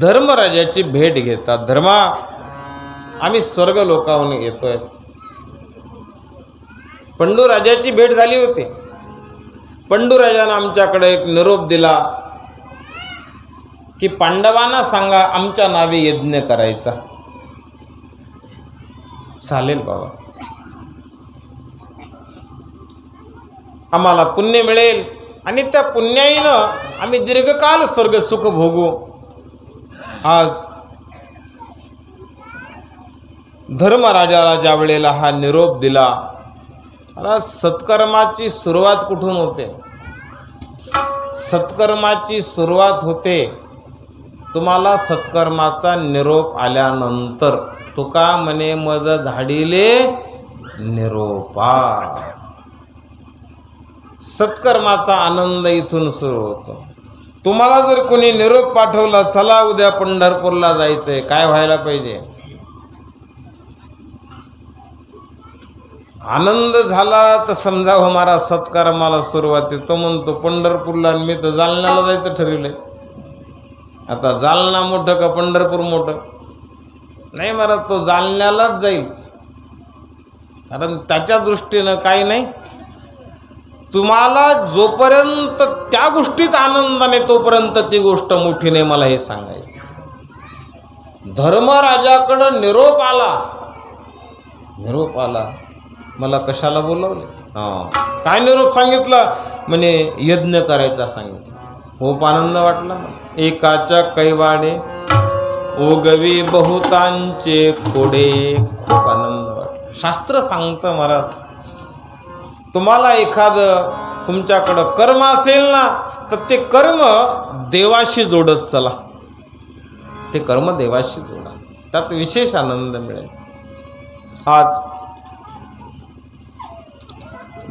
धर्मराजाची भेट घेतात धर्मा आम्ही स्वर्ग लोकाहून येतोय. पंडूराजाची भेट झाली होती. पंडूराजानं आमच्याकडे एक निरोप दिला की पांडवांना सांगा आमच्या नावे यज्ञ करायचा. चालेल बाबा. आम्हाला पुण्य मिळेल आणि त्या पुण्याईनं आम्ही दीर्घकाल स्वर्ग सुख भोगू. आज धर्मराजाला ज्या वेळेला हा निरोप दिला आता सत्कर्माची सुरुवात कुठून होते? सत्कर्माची सुरुवात होते तुम्हाला सत्कर्माचा निरोप आल्यानंतर. तुका म्हणे मज धाडिले निरोपा. सत्कर्माचा आनंद इथून सुरू होतो. तुम्हाला जर कोणी निरोप पाठवला चला उद्या पंढरपूरला जायचंय काय व्हायला पाहिजे? आनंद झाला तर समजा हो मारा सत्कर्माला सुरुवात. तो म्हणतो पंढरपूरला आणि मी तर जालन्याला जायचं ठरवलंय. आता जालना मोठं का पंढरपूर मोठं? नाही महाराज तो जालन्यालाच जाईल. कारण त्याच्या दृष्टीनं काही नाही. तुम्हाला जोपर्यंत त्या गोष्टीत आनंदाने तोपर्यंत ती गोष्ट मोठी नाही मला हे सांगायचं. धर्मराजाकडं निरोप आला. निरोप आला. मला कशाला बोलवले? हां. काय निरोप सांगितला? म्हणे यज्ञ करायचा सांगितलं. खूप आनंद वाटला एकाच्या कैवाडे ओगवी बहुतांचे कोडे. खूप आनंद वाटला. शास्त्र सांगतं मला. तुम्हाला एखादं तुमच्याकडं कर्म असेल ना तर ते कर्म देवाशी जोडत चला. ते कर्म देवाशी जोडा. त्यात विशेष आनंद मिळेल. आज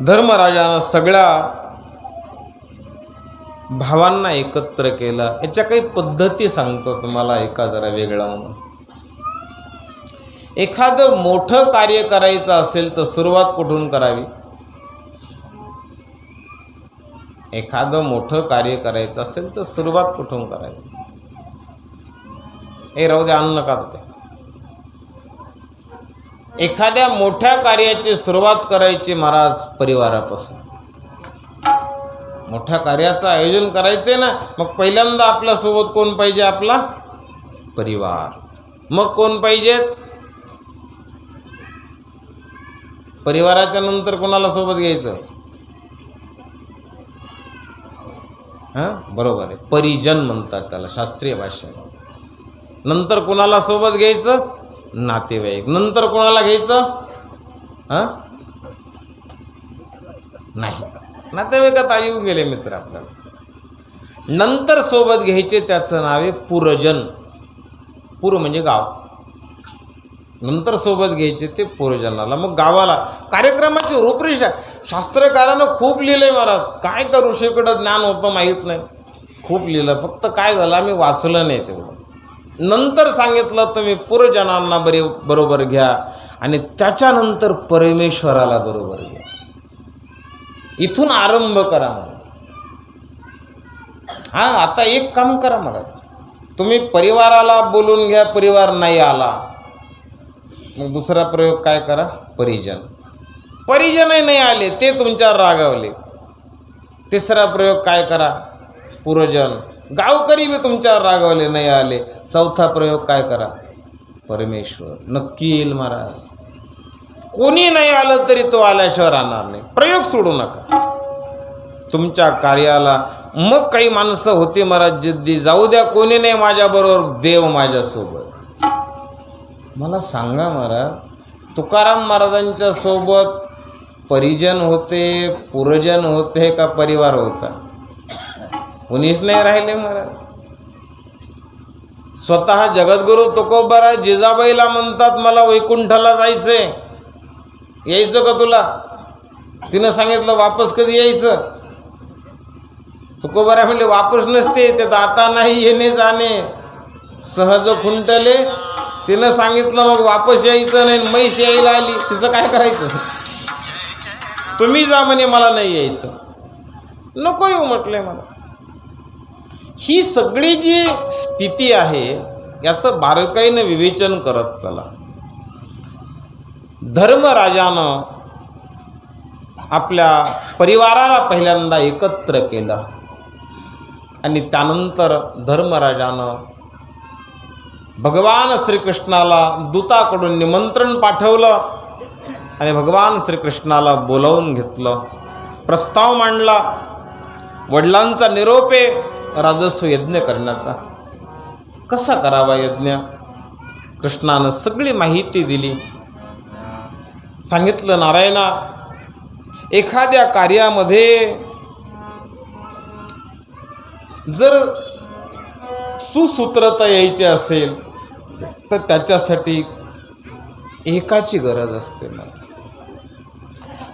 धर्मराजानं सगळ्या भावांना एकत्र केलं. याच्या काही पद्धती सांगतो तुम्हाला एका जरा वेगळा म्हणून. एखादं मोठं कार्य करायचं असेल तर सुरुवात कुठून करावी? एखादं मोठं कार्य करायचं असेल तर सुरुवात कुठून करायची हे राहू दे अन्न नका ते. एखाद्या मोठ्या कार्याची सुरुवात करायची महाराज परिवारापासून. मोठ्या कार्याचं आयोजन करायचंय ना मग पहिल्यांदा आपल्यासोबत कोण पाहिजे आपला? परिवार. मग कोण पाहिजेत परिवाराच्या नंतर कोणाला सोबत घ्यायचं? हां? बरोबर आहे. परिजन म्हणतात त्याला शास्त्रीय भाषेत. नंतर कोणाला सोबत घ्यायचं? नातेवाईक. नंतर कोणाला घ्यायचं? हां? नाही. नातेवाईकात येऊन गेले मित्र आपल्याला. नंतर सोबत घ्यायचे त्याचं नाव आहे पुरजन. पूर म्हणजे गाव. नंतर सोबत घ्यायचे ते पुरजनाला. मग गावाला कार्यक्रमाची रूपरेषा. शास्त्रकारानं खूप लिहिलंय महाराज. काय त्या ऋषीकडं ज्ञान होतं माहीत नाही. खूप लिहिलं. फक्त काय झालं आम्ही वाचलं नाही तेवढं. नंतर सांगितलं तुम्ही पूर्वजनांना बरे बरोबर घ्या. आणि त्याच्यानंतर परमेश्वराला बरोबर घ्या. इथून आरंभ करा मला हां आता एक काम करा मला तुम्ही परिवाराला बोलून घ्या परिवार नाही आला. मग दुसरा प्रयोग काय करा? परिजन. परिजनही नाही आले ते तुमच्यावर रागावले. तिसरा प्रयोग काय करा? पुरजन गावकरी बी तुमच्यावर रागावले नाही आले. चौथा प्रयोग काय करा? परमेश्वर. नक्की येईल महाराज. कोणी नाही आलं तरी तो आल्याशिवाय राहणार नाही. प्रयोग सोडू नका. तुमच्या कार्याला मग काही माणसं होती महाराज जिद्दी. जाऊ द्या कोणी नाही माझ्याबरोबर. देव माझ्यासोबत. मला सांगा महाराज तुकाराम महाराजांच्या सोबत परिजन होते पुरजन होते का परिवार होता? कुणीच नाही राहिले महाराज स्वतः जगद्गुरु तुकोबारा जिजाबाईला म्हणतात मला वैकुंठाला जायचंय. यायचं का तुला? तिनं सांगितलं वापस कधी यायचं? तुकोबारा म्हणले वापस नसते ते आता नाही येणे जाणे. सहज खुंटले. तिनं सांगितलं मग वापस यायचं नाही मैश यायला आली. तिचं काय करायचं? तुम्ही जा म्हणे मला नाही यायचं. नको येऊ म्हटलंय मला. ही सगळी जी स्थिती आहे याचं बारकाईनं विवेचन करत चला. धर्मराजानं आपल्या परिवाराला पहिल्यांदा एकत्र केलं. आणि त्यानंतर धर्मराजानं भगवान श्रीकृष्णाला दूताकडून निमंत्रण पाठवलं आणि भगवान श्रीकृष्णाला बोलावून घेतलं. प्रस्ताव मांडला. वडिलांचा निरोप आहे. राजस्व यज्ञ करण्याचा. कसा करावा यज्ञ? कृष्णानं सगळी माहिती दिली. सांगितलं नारायणा एखाद्या कार्यामध्ये जर सुसूत्रता यायची असेल तर त्याच्यासाठी एकाची गरज असते मग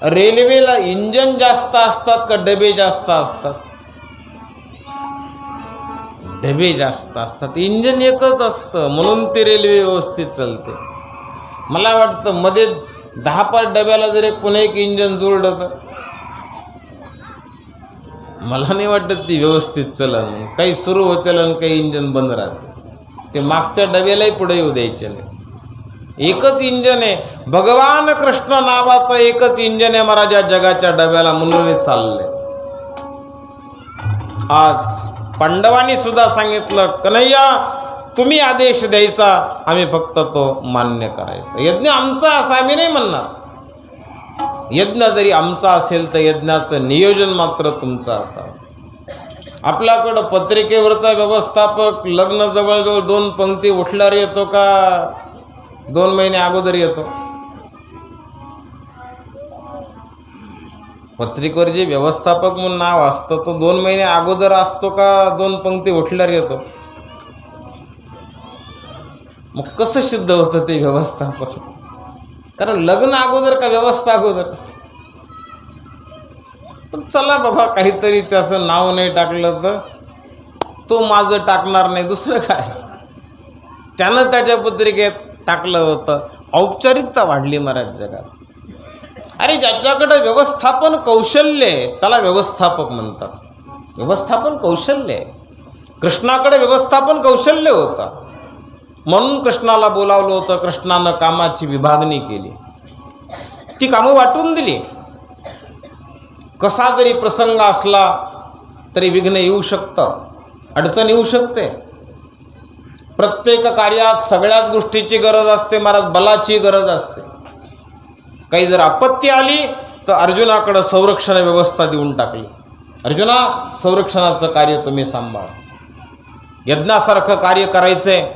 रेल्वेला इंजन जास्त असतात का डबे जास्त असतात? डबे जास्त असतात. इंजन एकच असतं म्हणून ती रेल्वे व्यवस्थित चालते. मला वाटतं मध्ये दहा पाच डब्याला जर एक पुन्हा एक इंजन जोडलं तर. मला नाही वाटत ती व्यवस्थित चलन काही सुरू होते आणि काही इंजन बंद राहते ते मागच्या डब्यालाही पुढे येऊ द्यायचे नाही. एकच इंजन आहे. भगवान कृष्ण नावाचं एकच इंजन आहे महाराज या जगाच्या डब्याला म्हणून चाललंय. आज पांडवांनी सुद्धा सांगितलं कन्हैया तुम्ही आदेश द्यायचा आम्ही फक्त तो मान्य करायचा. यज्ञ आमचा असा आम्ही नाही म्हणणार. यज्ञ जरी आमचा असेल तर यज्ञाचं नियोजन मात्र तुमचं असावं. आपल्याकडं पत्रिकेवरचा व्यवस्थापक लग्न जवळजवळ दोन पंक्ती उठल्यावर येतो का? दोन महिने अगोदर येतो. पत्रिकेवर जे व्यवस्थापक म्हणून नाव असतं तो दोन महिने अगोदर असतो का? दोन पंक्ती उठल्यावर येतो. मग कसं सिद्ध होतं ते व्यवस्थापन? कारण लग्न अगोदर का व्यवस्था अगोदर? पण चला बाबा काहीतरी त्याचं नाव नाही टाकलं तर. तो माझं टाकणार नाही दुसरं काय? त्यानं त्याच्या पत्रिकेत टाकलं होतं. औपचारिकता वाढली महाराज जगात. अरे ज्याच्याकडं व्यवस्थापन कौशल्य आहे त्याला व्यवस्थापक म्हणतात. व्यवस्थापन कौशल्य आहे. कृष्णाकडे व्यवस्थापन कौशल्य होतं. म्हणून कृष्णाला बोलावलं होतं कृष्णानं कामाची विभागणी केली. ती कामं वाटून दिली. कसा जरी प्रसंग असला तरी विघ्न येऊ शकतं. अडचण येऊ शकते. प्रत्येक कार्यात सगळ्याच गोष्टीची गरज असते महाराज बलाची गरज असते. काही जर आपत्ती आली तर अर्जुनाकडं संरक्षण व्यवस्था देऊन टाकली. अर्जुना संरक्षणाचं कार्य तुम्ही सांभाळ. यज्ञासारखं कार्य करायचंय.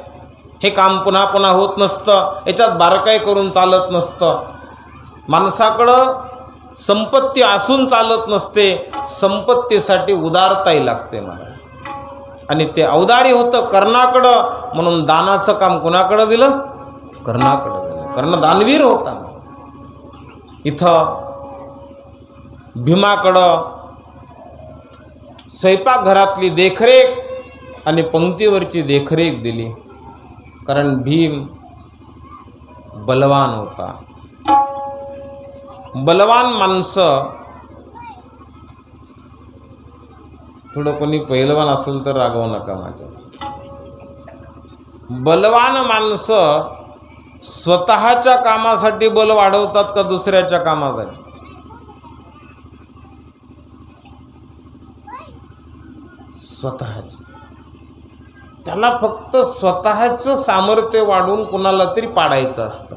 हे काम पुन्हा पुन्हा होत नसतं. याच्यात बारकाई करून चालत नसतं. माणसाकडं संपत्ती असून चालत नसते संपत्तीसाठी उदारताही लागते मला. आणि ते औदारी होतं कर्णाकडं म्हणून दानाचं काम कुणाकडं दिलं? कर्णाकडं दिलं. कर्ण दानवीर होता. इथं भीमाकडं स्वयंपाकघरातली देखरेख आणि पंक्तीवरची देखरेख दिली. कारण भीम बलवान होता. बलवान माणसं. थोडं कोणी पहिलवान असेल तर रागवू नका माझ्या. बलवान माणसं स्वतःच्या कामासाठी बल वाढवतात का दुसऱ्याच्या कामासाठी? स्वतःचे. त्याला फक्त स्वतःचं सामर्थ्य वाढवून कुणाला तरी पाडायचं असतं.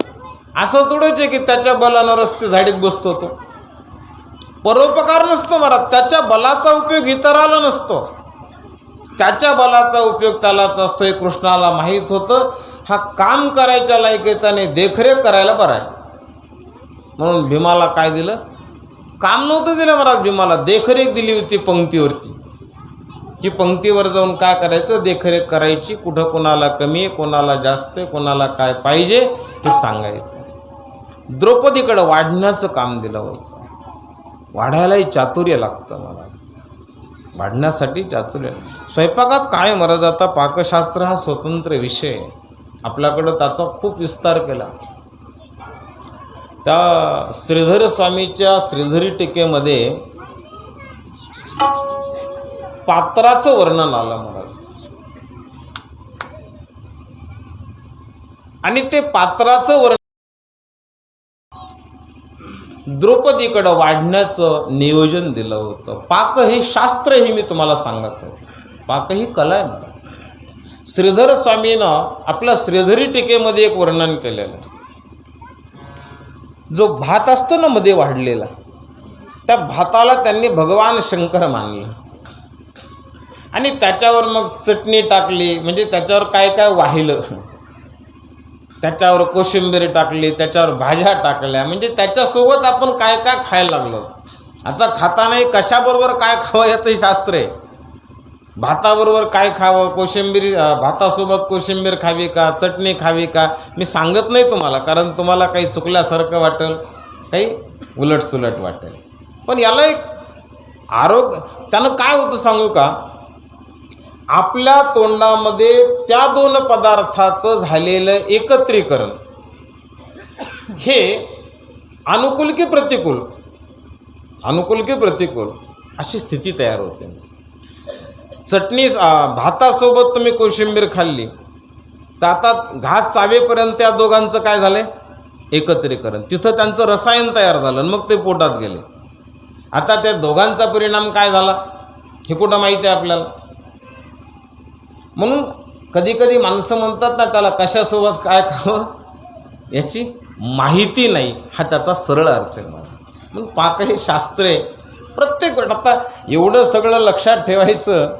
असं थोडंच आहे की त्याच्या बलानं रस्ते झाडीत बसतो तो. परोपकार नसतो मला त्याच्या बलाचा उपयोग इतराला नसतो. त्याच्या बलाचा उपयोग त्यालाच असतो हे कृष्णाला माहीत होतं. हा काम करायच्या लायकीचा आणि देखरेख करायला बरा आहे. म्हणून भीमाला काय दिलं? काम नव्हतं दिलं महाराज भीमाला देखरेख दिली होती पंक्तीवरची की पंक्तीवर जाऊन काय करायचं? देखरेख करायची. कुठं कोणाला कमी आहे कोणाला जास्त आहे कोणाला काय पाहिजे हे सांगायचं. द्रौपदीकडं वाढण्याचं काम दिलं होतं. वाढायलाही चातुर्य लागतं मला. वाढण्यासाठी चातुर्य. स्वयंपाकात काय मरा आता पाकशास्त्र हा स्वतंत्र विषय आपल्याकडं त्याचा खूप विस्तार केला. त्या श्रीधर स्वामीच्या श्रीधरी टीकेमध्ये पात्राचं वर्णन आलं म्हणाल. आणि ते पात्राचं वर्णन द्रौपदीकडं वाढण्याचं नियोजन दिलं होतं. पाक हे शास्त्र हे मी तुम्हाला सांगत पाक ही कला आहे मला श्रीधर स्वामीनं आपल्या श्रीधरी टीकेमध्ये एक वर्णन केलेलं आहे. जो भात असतो ना मध्ये वाढलेला त्या भाताला त्यांनी भगवान शंकर मानलं. आणि त्याच्यावर मग चटणी टाकली म्हणजे त्याच्यावर काय काय वाहिलं. त्याच्यावर कोशिंबीर टाकली त्याच्यावर भाज्या टाकल्या म्हणजे त्याच्यासोबत आपण काय काय खायला लागलो. आता खातानाही कशाबरोबर काय खावं याचंही शास्त्र आहे. भाताबरोबर काय खावं कोशिंबीर भातासोबत कोशिंबीर खावी का चटणी खावी का मी सांगत नाही तुम्हाला कारण तुम्हाला काही चुकल्यासारखं वाटेल काही उलटसुलट वाटेल. पण याला एक आरोग्य त्यानं काय होतं सांगू का? आपल्या तोंडामध्ये त्या दोन पदार्थाचं झालेलं एकत्रीकरण. हे अनुकूल की प्रतिकूल? अनुकूल की प्रतिकूल? अशी स्थिती तयार होते. चटणी भातासोबत तुम्ही कोशिंबीर खाल्ली. तर आता घात चावेपर्यंत त्या दोघांचं काय झालं एकत्रीकरण. तिथं त्यांचं रसायन तयार झालं मग ते पोटात गेले. आता त्या दोघांचा परिणाम काय झाला? हे कुठं माहिती आहे आपल्याला? म्हणून कधी कधी माणसं म्हणतात ना त्याला कशासोबत काय खावं? याची माहिती नाही. हा त्याचा सरळ अर्थ आहे मला म्हणून पाक हे शास्त्र आहे. प्रत्येक आता एवढं सगळं लक्षात ठेवायचं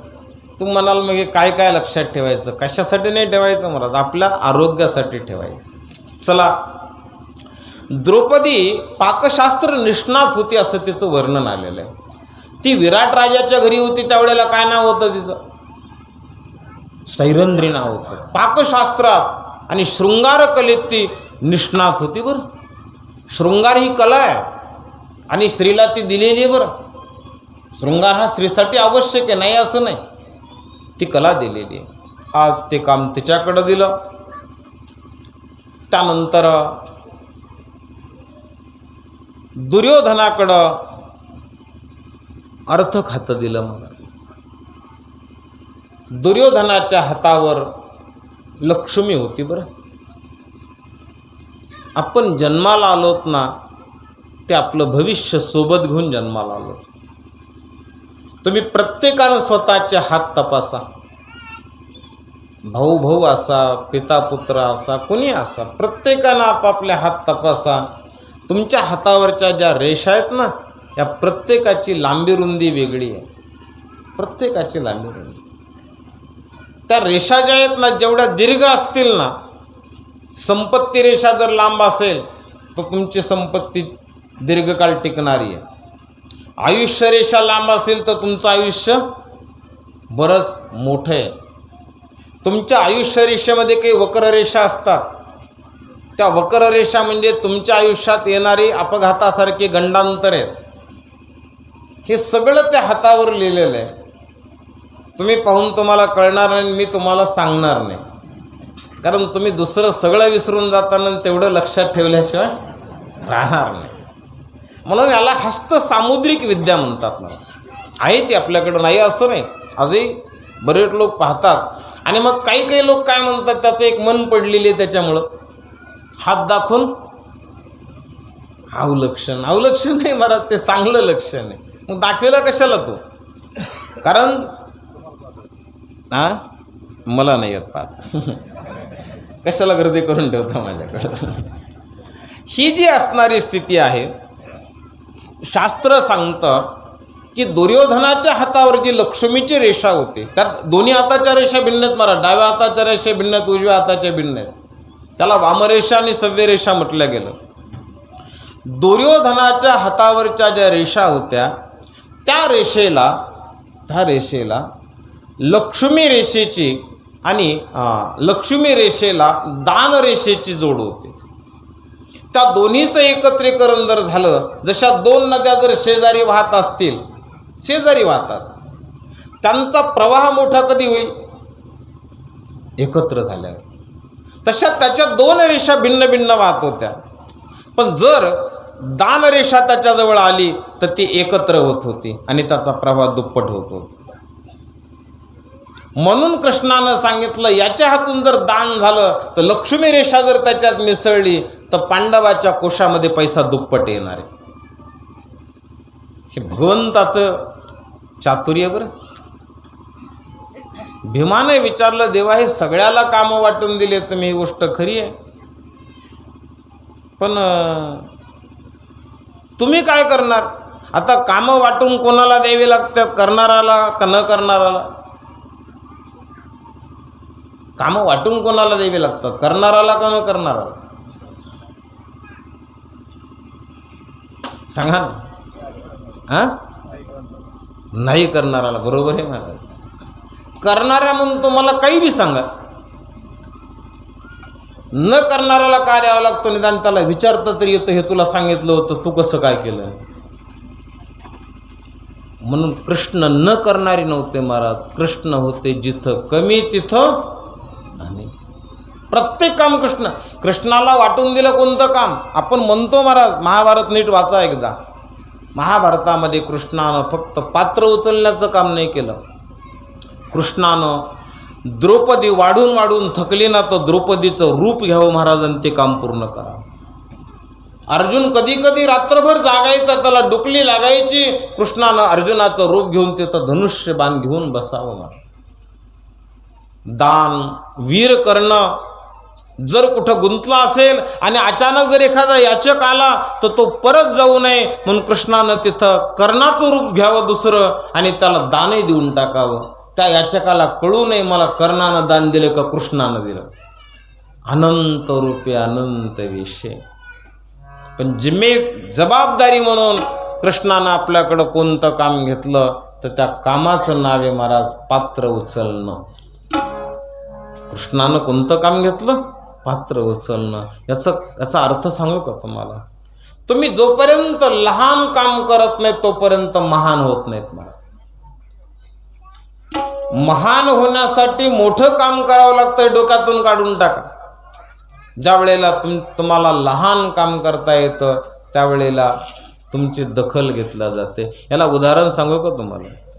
तू म्हणाल मग काय काय लक्षात ठेवायचं? कशासाठी नाही ठेवायचं मला आपल्या आरोग्यासाठी ठेवायचं. चला. द्रौपदी पाकशास्त्र निष्णात होती असं तिचं वर्णन आलेलं आहे. ती विराट राजाच्या घरी होती त्यावेळेला काय नाव होतं तिचं? सैरंद्री नाव होतं. पाकशास्त्रात आणि शृंगार कलेत ती निष्णात होती बरं. शृंगार ही कला आहे आणि स्त्रीला ती दिलेली आहे बरं. शृंगार हा स्त्रीसाठी आवश्यक आहे नाही असं नाही. ती कला दिलेली आहे. आज ते काम तिच्याकडं दिलं. त्यानंतर दुर्योधनाकडं अर्थ खातं दिलं मला. दुर्योधनाच्या हातावर लक्ष्मी होती बरं. आपण जन्माला आलोत ना ते आपलं भविष्य सोबत घेऊन जन्माला आलो तुम्ही प्रत्येकानं स्वतःचे हात तपासा. भाऊ भाऊ असा पिता पुत्र असा कुणी असा प्रत्येकानं आपापले हात तपासा. तुमच्या हातावरच्या ज्या रेषा आहेत ना त्या प्रत्येकाची लांबी रुंदी वेगळी आहे. प्रत्येकाची लांबी रुंदी. त्या रेषा ज्या आहेत ना जेवढ्या दीर्घ असतील ना संपत्ती रेषा जर लांब असेल तर तुमची संपत्ती दीर्घकाळ टिकणारी आहे. आयुष्य रेषा लांब असेल तर तुमचं आयुष्य बरंच मोठं आहे. तुमच्या आयुष्य रेषेमध्ये काही वक्ररेषा असतात. त्या वक्ररेषा म्हणजे तुमच्या आयुष्यात येणारी अपघातासारखी गंडांतर. आहेत हे सगळं त्या हातावर लिहिलेलं आहे. तुम्ही पाहून तुम्हाला कळणार नाही मी तुम्हाला सांगणार नाही. कारण तुम्ही दुसरं सगळं विसरून जाताना तेवढं लक्षात ठेवल्याशिवाय राहणार नाही. म्हणून याला हस्त सामुद्रिक विद्या म्हणतात ना आहे ती आपल्याकडं नाही असं नाही. आजही बरेच लोक पाहतात. आणि मग काही काही लोक काय म्हणतात त्याचं एक मन पडलेली आहे त्याच्यामुळं. हात दाखवून अवलक्षण. अवलक्षण नाही मला ते चांगलं लक्षण आहे. मग दाखवेला कशाला तू? कारण हा? मला नाही येत पाहत. कशाला गर्दी करून ठेवता माझ्याकडं? ही जी असणारी स्थिती आहे शास्त्र सांगतं की दुर्योधनाच्या हातावर जी लक्ष्मीची रेषा होती त्यात दोन्ही हाताच्या रेषा भिन्न आहेत डाव्या हाताच्या रेषा भिन्न आहेत उजव्या हाताच्या भिन्न आहेत. त्याला वामरेषा आणि सव्यरेषा म्हटलं गेलं. दुर्योधनाच्या हातावरच्या ज्या रेषा होत्या त्या रेषेला त्या रेषेला लक्ष्मी रेषेची आणि लक्ष्मी रेषेला दान रेषेची जोड होते. त्या दोन्हीचं एकत्रीकरण जर झालं जशा दोन नद्या जर शेजारी वाहत असतील शेजारी वाहतात त्यांचा प्रवाह मोठा कधी होईल? एकत्र झाल्यावर. तशा त्याच्या दोन रेषा भिन्न भिन्न वाहत होत्या. पण जर दान रेषा त्याच्याजवळ आली तर ती एकत्र होत होती आणि त्याचा प्रवाह दुप्पट होत होता. म्हणून कृष्णानं सांगितलं याच्या हातून जर दान झालं तर लक्ष्मी रेषा जर त्याच्यात मिसळली तर पांडवाच्या कोशामध्ये पैसा दुप्पट येणार आहे. हे भगवंताचं चातुर्य बरं. भीमाने विचारलं देवा हे सगळ्याला कामं वाटून दिले तुम्ही ही गोष्ट खरी आहे. पण तुम्ही काय करणार? आता कामं वाटून कोणाला द्यावी लागतात? करणाराला का न करणाराला कामं वाटून कोणाला द्यावी लागतात? करणाराला का न करणाराला सांगा ना. हां? नाही करणाराला बरोबर आहे माझं करणाऱ्या म्हणून तुम्हाला काही बी सांगा. न करणाऱ्याला काय द्यावं लागतं? निदान त्याला विचारतं तरी येतं. हे तुला सांगितलं होतं तू कसं काय केलं? म्हणून कृष्ण न करणारे नव्हते महाराज. कृष्ण होते जिथं कमी तिथं आणि प्रत्येक काम कृष्ण. कृष्णाला वाटून दिलं कोणतं काम? आपण म्हणतो महाराज महाभारत नीट वाचा एकदा. महाभारतामध्ये कृष्णानं फक्त पात्र उचलण्याचं काम नाही केलं. कृष्णानं द्रौपदी वाढून वाढून थकली ना तर द्रौपदीचं रूप घ्यावं महाराजांनी ते काम पूर्ण करा. अर्जुन कधी कधी रात्रभर जागायचा त्याला डुकली लागायची. कृष्णानं अर्जुनाचं रूप घेऊन तिथं धनुष्य बाण घेऊन बसावं महाराज दान वीर करणं जर कुठं गुंतला असेल आणि अचानक जर एखादा याचक आला तर तो परत जाऊ नये म्हणून कृष्णानं तिथं कर्णाचं रूप घ्यावं दुसरं आणि त्याला दानही देऊन टाकावं. त्या याचकाला कळू नये मला कर्णानं दान दिलं का कृष्णानं दिलं. अनंत रूपे अनंत विषय पण जिम्मे जबाबदारी म्हणून कृष्णानं आपल्याकडं कोणतं काम घेतलं तर त्या कामाचं नावे महाराज पात्र उचलणं. कृष्णानं कोणतं काम घेतलं? पात्र उचलणं. याचा याचा अर्थ सांगू का तुम्हाला? तुम्ही जोपर्यंत लहान काम करत नाही तोपर्यंत महान होत नाहीत मला. महान होण्यासाठी मोठं काम करावं लागतं डोक्यातून काढून टाका. ज्या वेळेला तुम तुम्हाला लहान काम करता येतं त्यावेळेला तुमची दखल घेतल्या जाते. याला उदाहरण सांगू का तुम्हाला?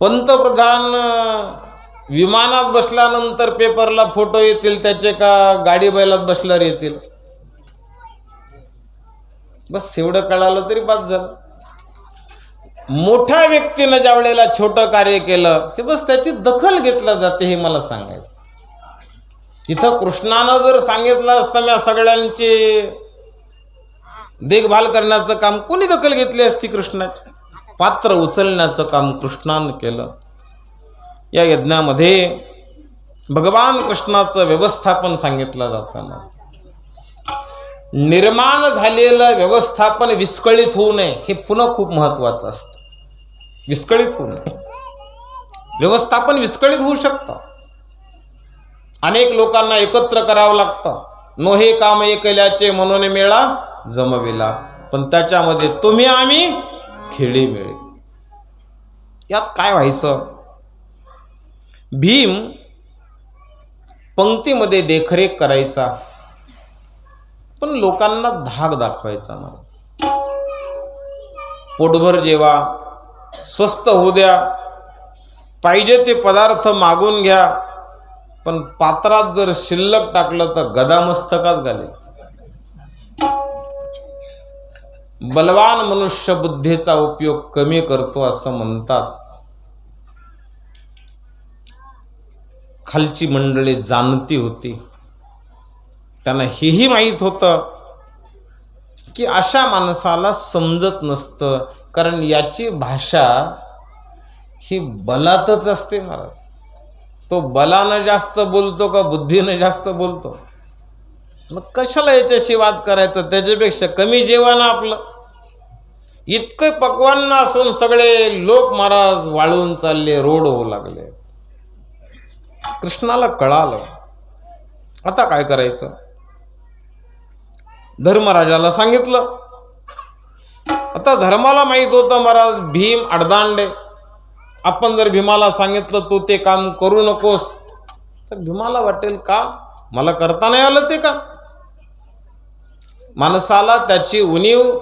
पंतप्रधान विमानात बसल्यानंतर पेपरला फोटो येतील त्याचे का गाडी बैलात बसल्यावर येतील? बस एवढं कळालं तरी बाद झालं मोठ्या व्यक्तीनं ज्या वेळेला छोटं कार्य केलं ते बस त्याची दखल घेतलं जाते हे मला सांगायचं. तिथं कृष्णानं जर सांगितलं असतं मी सगळ्यांची देखभाल करण्याचं काम कोणी दखल घेतली असती कृष्णाची? पात्र उचलण्याचं काम कृष्णानं केलं. या यज्ञामध्ये भगवान कृष्णाचं व्यवस्थापन सांगितलं जाताना निर्माण झालेलं व्यवस्थापन विस्कळीत होऊ नये हे पुन्हा खूप महत्वाचं असतं. विस्कळीत होऊ नये. व्यवस्थापन विस्कळीत होऊ शकतं. अनेक लोकांना एकत्र करावं लागतं. नो हे काम एकल्याचे म्हणून मेळा जमविला. पण त्याच्यामध्ये तुम्ही आम्ही खेळी मिळे यात काय व्हायचं? भीम पंक्तीमध्ये देखरेख करायचा. पण लोकांना धाक दाखवायचा मला पोटभर जेवा स्वस्त होऊ द्या. पाहिजे ते पदार्थ मागून घ्या. पण पात्रात जर शिल्लक टाकलं तर गदा मस्तकात बलवान मनुष्य बुद्धीचा उपयोग कमी करतो असं म्हणतात. खालची मंडळी जाणती होती. त्यांना हेही माहीत होतं की अशा माणसाला समजत नसतं कारण याची भाषा ही बलातच असते महाराज. तो बलानं जास्त बोलतो का बुद्धीनं जास्त बोलतो? मग कशाला याच्याशी वाद करायचं? त्याच्यापेक्षा कमी जेवण आपलं. इतकं पक्वान्न असून सगळे लोक महाराज वाळून चालले रोड होऊ लागले. कृष्णाला कळालं. आता काय करायचं? धर्मराजाला सांगितलं. आता धर्माला माहीत होतं महाराज भीम अडदांडे. आपण जर भीमाला सांगितलं तू ते काम करू नकोस. तर भीमाला वाटेल का? मला करता नाही आलं ते का माणसाला त्याची उणीव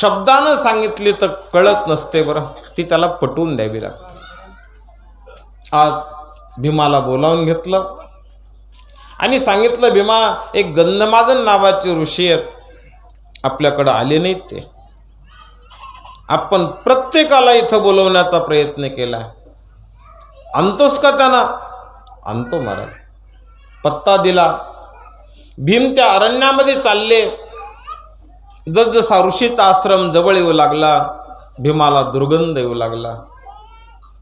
शब्दानं सांगितली तर कळत नसते बरं. ती त्याला पटवून द्यावी लागते. आज भीमाला बोलावून घेतलं. आणि सांगितलं भीमा एक गंधमादन नावाचे ऋषी आहेत. आपल्याकडं आले नाहीत ते. आपण प्रत्येकाला इथं बोलवण्याचा प्रयत्न केला. आणतोस का त्यांना? आणतो महाराज. पत्ता दिला. भीम त्या अरण्यामध्ये चालले. जसजसा ऋषीचा आश्रम जवळ येऊ लागला भीमाला दुर्गंध येऊ लागला.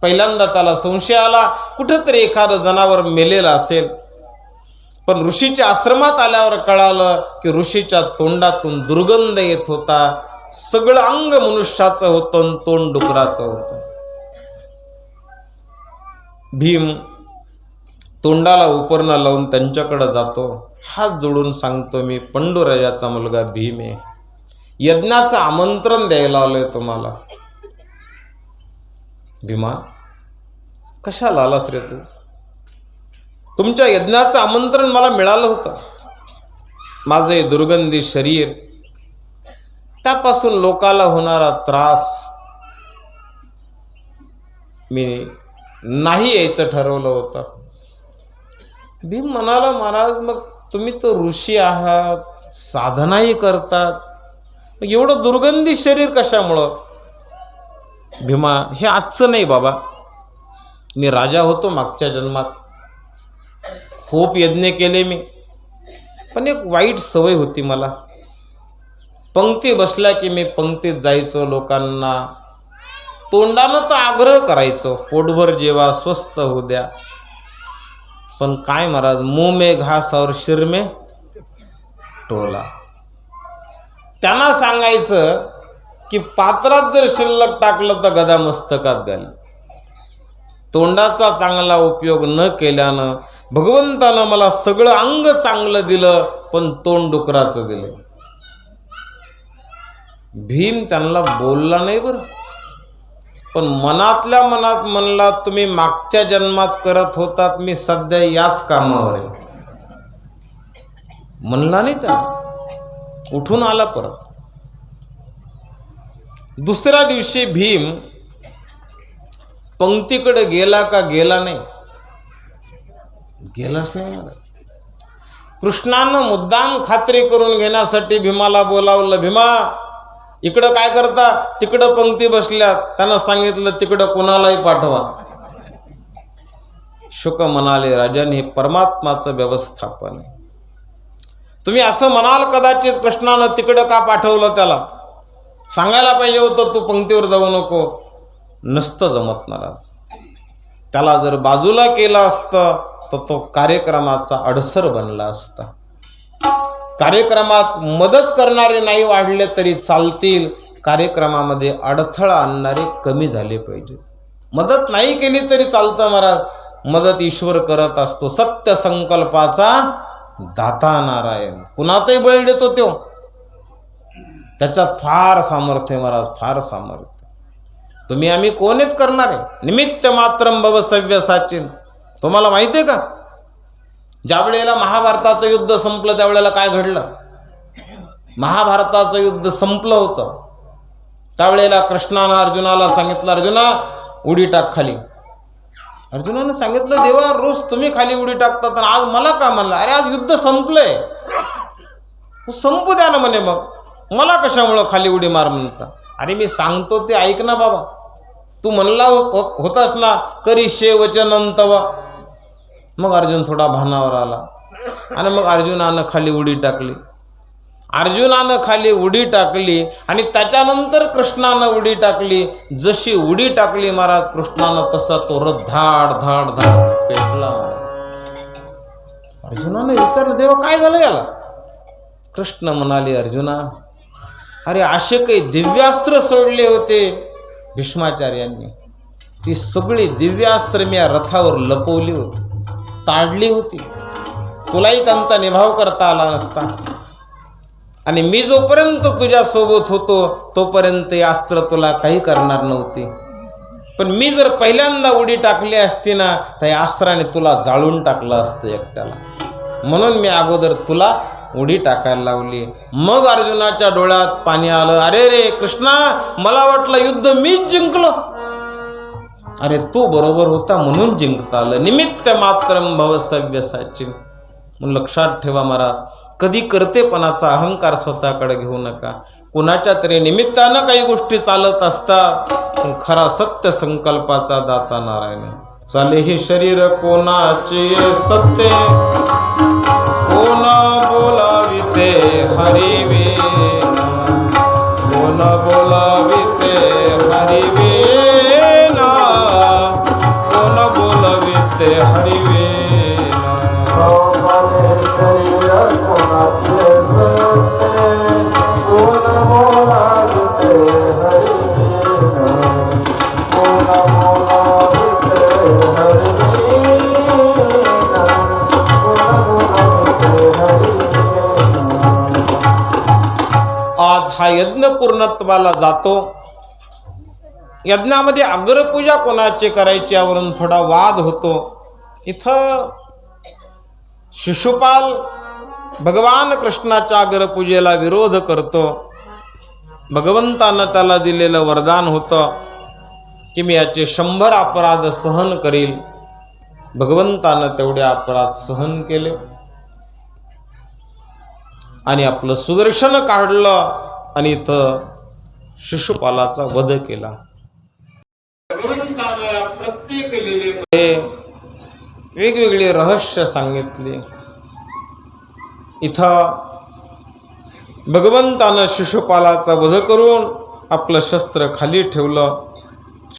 पहिल्यांदा त्याला संशय आला कुठंतरी एखादं जनावर मेलेलं असेल. पण ऋषीच्या आश्रमात आल्यावर कळालं की ऋषीच्या तोंडातून दुर्गंध येत होता. सगळं अंग मनुष्याचं होतं तोंड डुकराचं होतं. भीम तोंडाला उपरणा लावून त्यांच्याकडं जातो. हात जोडून सांगतो मी पंडुराजाचा मुलगा भीम आहे. यज्ञाचं आमंत्रण द्यायला आलोय तुम्हाला. भीमा कशाला आलास रे तू? तुमच्या यज्ञाचं आमंत्रण मला मिळालं होतं. माझं दुर्गंधी शरीर त्यापासून लोकाला होणारा त्रास मी नाही यायचं ठरवलं होतं. भीम म्हणाला महाराज मग तुम्ही तर ऋषी आहात साधनाही करतात. मग एवढं दुर्गंधी शरीर कशामुळं? भीमा हे आजचं नाही बाबा. मी राजा होतो मागच्या जन्मात. खूप यज्ञ केले मी. पण एक वाईट सवय होती मला. पंक्ती बसल्या की मी पंक्तीत जायचो लोकांना. तोंडानं तर आग्रह करायचो पोटभर जेवा स्वस्त होऊ द्या. पण काय महाराज मुंह में घास और शिर टोला. त्यांना सांगायचं की पात्रात जर शिल्लक टाकलं तर गदा मस्तकात घाल. तोंडाचा चांगला उपयोग न केल्यानं भगवंतानं मला सगळं अंग चांगलं दिलं पण तोंड डुकराचं दिलं. भीम त्यांना बोलला नाही बरं. पण मनातल्या मनात म्हणला तुम्ही मागच्या जन्मात करत होतात मी सध्या याच कामावर आहे. म्हणला नाही त्याला. उठून आला परत. दुसऱ्या दिवशी भीम पंक्तीकडे गेला का गेला नाही? गेलाच नाही मला कृष्णानं मुद्दाम खात्री करून घेण्यासाठी भीमाला बोलावलं भीमा इकडं काय करता? तिकडं पंक्ती बसल्या त्यांना सांगितलं तिकडं कोणालाही पाठवा. शुक म्हणाले राजन हे परमात्माचं व्यवस्थापन आहे. तुम्ही असं म्हणाल कदाचित कृष्णानं तिकडं का पाठवलं त्याला? सांगायला पाहिजे होतं तू पंक्तीवर जाऊ नको. नसतं जमत महाराज त्याला जर बाजूला केलं असतं तर तो कार्यक्रमाचा अडसर बनला असता. कार्यक्रमात मदत करणारे नाही वाढले तरी चालतील. कार्यक्रमामध्ये अडथळा आणणारे कमी झाले पाहिजे. मदत नाही केली तरी चालतं महाराज. मदत ईश्वर करत असतो. सत्य संकल्पाचा दाता नारायण. कुणातही बळी देतो तो. त्याच्यात फार सामर्थ्य महाराज फार सामर्थ्य. तुम्ही आम्ही कोणच करणारे निमित्त मात्रम भव सव्य साचिन. तुम्हाला माहिती आहे का? ज्या वेळेला महाभारताचं युद्ध संपलं त्यावेळेला काय घडलं? महाभारताचं युद्ध संपलं होतं. त्यावेळेला कृष्णानं अर्जुनाला सांगितलं अर्जुना उडी टाक खाली. अर्जुनानं सांगितलं देवा रोज तुम्ही खाली उडी टाकतात आणि आज मला का म्हणलं? अरे आज युद्ध संपलंय. संपू द्या ना म्हणे मग. मला कशामुळं खाली उडी मार म्हणता? अरे मी सांगतो ते ऐक ना बाबा. तू म्हणला हो-, होतास ना करी शे वचनंतव. मग अर्जुन थोडा भानावर आला. आणि मग अर्जुनानं खाली उडी टाकली. अर्जुनानं खाली उडी टाकली आणि त्याच्यानंतर कृष्णानं उडी टाकली. जशी उडी टाकली महाराज कृष्णानं तसा तो रथ धाड धाड धाड पेटला अर्जुनानं विचारलं देवा काय झालं याला? कृष्ण म्हणाले अर्जुना अरे असे काही दिव्यास्त्र सोडले होते भीष्माचार्यांनी. ती सगळी दिव्यास्त्र मी या रथावर लपवली होती. ताडली होती. तुलाही त्यांचा निभाव करता आला नसता. आणि मी जोपर्यंत तुझ्या सोबत होतो तोपर्यंत अस्त्र तुला काही करणार नव्हते. पण मी जर पहिल्यांदा उडी टाकली असती ना तर या अस्त्राने तुला जाळून टाकलं असतं एकट्याला. म्हणून मी अगोदर तुला उडी टाकायला लावली. मग अर्जुनाच्या डोळ्यात पाणी आलं. अरे रे कृष्णा मला वाटलं युद्ध मीच जिंकलो. अरे तो बरोबर होता म्हणून जिंकता आलं. निमित्त मात्र भवसव्य साचिन म्हणून लक्षात ठेवा महाराज कधी करतेपणाचा अहंकार स्वतःकडे घेऊ नका. कुणाच्या तरी निमित्तानं काही गोष्टी चालत असतात पण खरा सत्य संकल्पाचा दाता नारायण. चाले हे शरीर कोणाचे सत्य? कोण बोलाविते हरिवे कोण बोलाविते हरिवे हा यज्ञ पूर्णत्वाला जातो. यज्ञामध्ये अग्रपूजा कोणाची करायची यावरून थोडा वाद होतो. इथं शिशुपाल भगवान कृष्णाच्या अग्रपूजेला विरोध करतो. भगवंतानं त्याला दिलेलं वरदान होतं की मी याचे शंभर अपराध सहन करील. भगवंतानं तेवढे अपराध सहन केले. आणि आपलं सुदर्शन काढलं आणि इथं शिशुपालाचा वध केला. भगवंतानं प्रत्येक वेगवेगळे रहस्य सांगितले. इथं भगवंतानं शिशुपालाचा वध करून आपलं शस्त्र खाली ठेवलं.